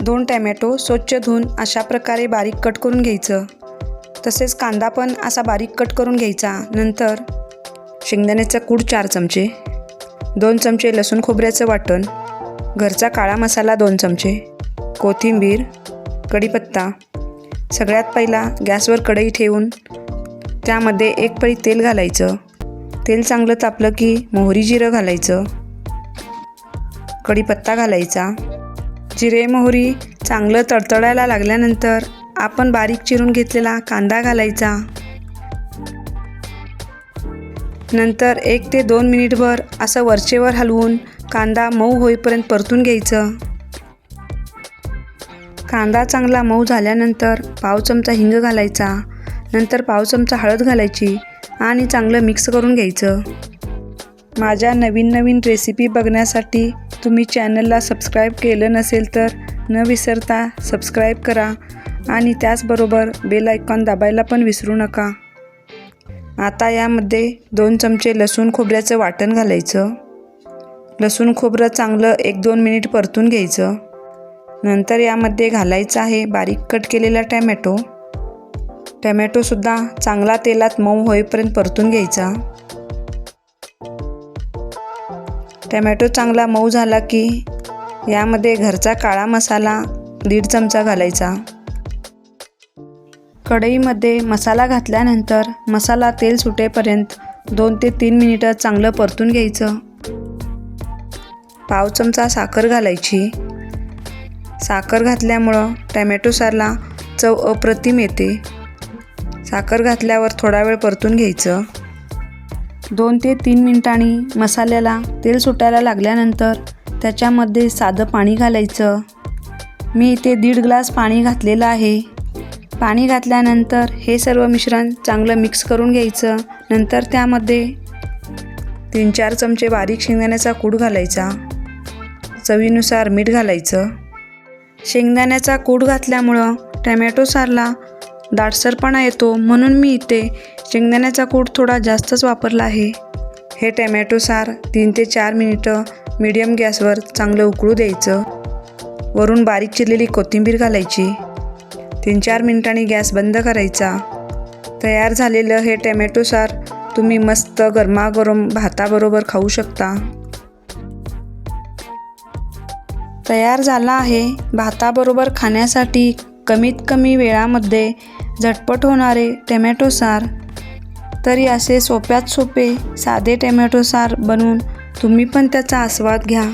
दोन टॅमॅटो स्वच्छ धुवून अशा प्रकारे बारीक कट करून घ्यायचं. तसेच कांदा पण असा बारीक कट करून घ्यायचा. नंतर शेंगदाण्याचा कूड चार चमचे दोन चमचे लसूण खोबऱ्याचं वाटण घरचा काळा मसाला दोन चमचे कोथिंबीर कढीपत्ता. सगळ्यात पहिला गॅसवर कढई ठेवून त्यामध्ये एक पळी तेल घालायचं. तेल चांगलं तापलं की मोहरी जिरं घालायचं. कढीपत्ता घालायचा. जिरे मोहरी चांगलं तडतडायला लागल्यानंतर आपण बारीक चिरून घेतलेला कांदा घालायचा. नंतर एक ते दोन मिनिटभर असं वरचेवर हलवून कांदा मऊ होईपर्यंत परतून घ्यायचं. कांदा चांगला मऊ झाल्यानंतर पाव चमचा हिंग घालायचा. नंतर पाव चमचा हळद घालायची आणि चांगलं मिक्स करून घ्यायचं. माझ्या नवीन नवीन रेसिपी बघण्यासाठी तुम्ही चॅनलला सबस्क्राईब केलं नसेल तर न विसरता सबस्क्राईब करा आणि त्याचबरोबर बेल आयकॉन दाबायला पण विसरू नका. आता यामध्ये दोन चमचे लसूण खोबऱ्याचं वाटण घालायचं. लसूण खोबरं चांगलं एक दोन मिनिट परतून घ्यायचं. नंतर यामध्ये घालायचं आहे बारीक कट केलेला टॅमॅटो. टॅमॅटोसुद्धा चांगला तेलात मऊ होईपर्यंत परतून घ्यायचा. टॅमॅटो चांगला मऊ झाला की यामध्ये घरचा काळा मसाला दीड चमचा घालायचा. कढईमध्ये मसाला घातल्यानंतर मसाला तेल सुटेपर्यंत दोन ते तीन मिनिटं चांगलं परतून घ्यायचं. पाव चमचा साखर घालायची. साखर घातल्यामुळं टॅमॅटो सारला चव अप्रतिम येते. साखर घातल्यावर थोडा वेळ परतून घ्यायचं. दोन ते तीन मिनिटांनी मसाल्याला तेल सुटायला लागल्यानंतर त्याच्यामध्ये साधं पाणी घालायचं. मी इथे दीड ग्लास पाणी घातलेलं आहे. पाणी घातल्यानंतर हे सर्व मिश्रण चांगलं मिक्स करून घ्यायचं. नंतर त्यामध्ये तीन चार चमचे बारीक शेंगदाण्याचा कूड घालायचा. चवीनुसार मीठ घालायचं. शेंगदाण्याचा कूड घातल्यामुळं टॅमॅटो सारला दाटसरपणा येतो म्हणून मी इथे शेंगदाण्याचा कूट थोडा जास्तच वापरला आहे. हे टॅमॅटोसार तीन ते चार मिनिटं मीडियम गॅसवर चांगलं उकळू द्यायचं. वरून बारीक चिरलेली कोथिंबीर घालायची. तीन चार मिनिटांनी गॅस बंद करायचा. तयार झालेलं हे टॅमॅटोसार तुम्ही मस्त गरमागरम भाताबरोबर खाऊ शकता. तयार झाला आहे. भाताबरोबर खाण्यासाठी कमीत कमी वेळामध्ये झटपट होणारे टॅमॅटो सार. तरी असे सोप्यात सोपे साधे टॅमॅटो सार बनवून तुम्ही पण त्याचा आस्वाद घ्या.